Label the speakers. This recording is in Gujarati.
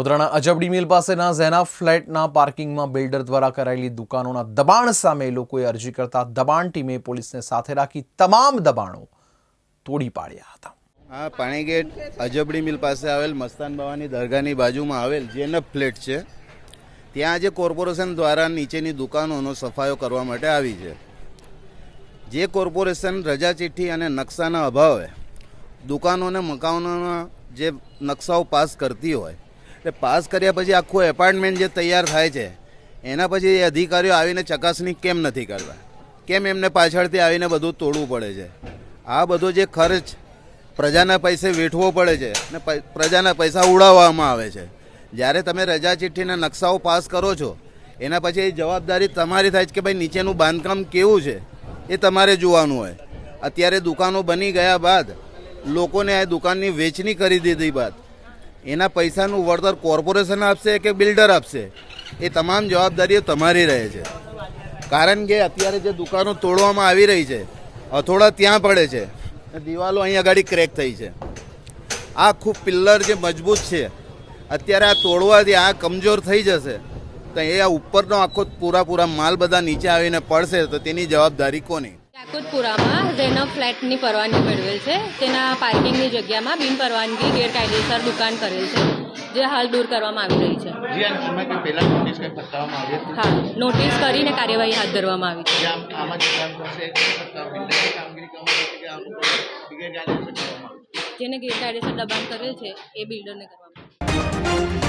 Speaker 1: વડોદરાના અજબડી મિલ પાસેના ઝેના ફ્લેટના પાર્કિંગમાં બિલ્ડર દ્વારા કરાયેલી દુકાનોના દબાણ સામે લોકોએ અરજી કરતા દબાણ ટીમે પોલીસને સાથે રાખી તમામ દબાણો તોડી પાડ્યા હતા.
Speaker 2: આ પાણીગેટ અજબડી મિલ પાસે આવેલ મસ્તાન બાવાની દરગાહની બાજુમાં આવેલ જેનફ ફ્લેટ છે, ત્યાં આજે કોર્પોરેશન દ્વારા નીચેની દુકાનોનો સફાયો કરવા માટે આવી છે. જે કોર્પોરેશન રજા ચિઠ્ઠી અને નકશાના અભાવે દુકાનોને મકાનોના જે નકશાઓ પાસ કરતી હોય એટલે પાસ કર્યા પછી આખું એપાર્ટમેન્ટ જે તૈયાર થાય છે, એના પછી એ અધિકારીઓ આવીને ચકાસણી કેમ નથી કરતા કેમ એમને પાછળથી આવીને બધું તોડવું પડે છે? આ બધો જે ખર્ચ પ્રજાના પૈસે વેઠવો પડે છે ને પ્રજાના પૈસા ઉડાવવામાં આવે છે. જ્યારે તમે રજા ચિઠ્ઠીના નકશાઓ પાસ કરો છો, એના પછી એ જવાબદારી તમારી થાય છે કે ભાઈ નીચેનું બાંધકામ કેવું છે? એ તમારે જોવાનું હોય. અત્યારે દુકાનો બની ગયા બાદ લોકોને આ દુકાનની વેચણી કરી દીધી બાદ એના પૈસાનું વળતર કોર્પોરેશન આપશે કે બિલ્ડર આપશે? એ તમામ જવાબદારીઓ તમારી રહે છે. કારણ કે અત્યારે જે દુકાનો તોડવામાં આવી રહી છે, હથોડા ત્યાં પડે છે દિવાલો અહીં આગળ ક્રેક થઈ છે. આ આખું પિલ્લર જે મજબૂત છે, અત્યારે આ તોડવાથી આ કમજોર થઈ જશે. તો એ આ ઉપરનો આખો પૂરા પૂરા માલ બધા નીચે આવીને પડશે, તો તેની જવાબદારી કોની?
Speaker 3: યાકુતપુરામાં ઝેનબ ફ્લેટની પરવાનગી મેળવેલ છે. તેના પાર્કિંગની જગ્યામાં બિન પરવાનગી ગેરકાયદેસર દુકાન કરેલ છે જે હાલ દૂર કરવામાં આવી રહી છે. હા નોટિસ કરીને કાર્યવાહી હાથ ધરવામાં આવી છે. જેને ગેરકાયદેસર દબાણ કરેલ છે એ બિલ્ડરને કરવામાં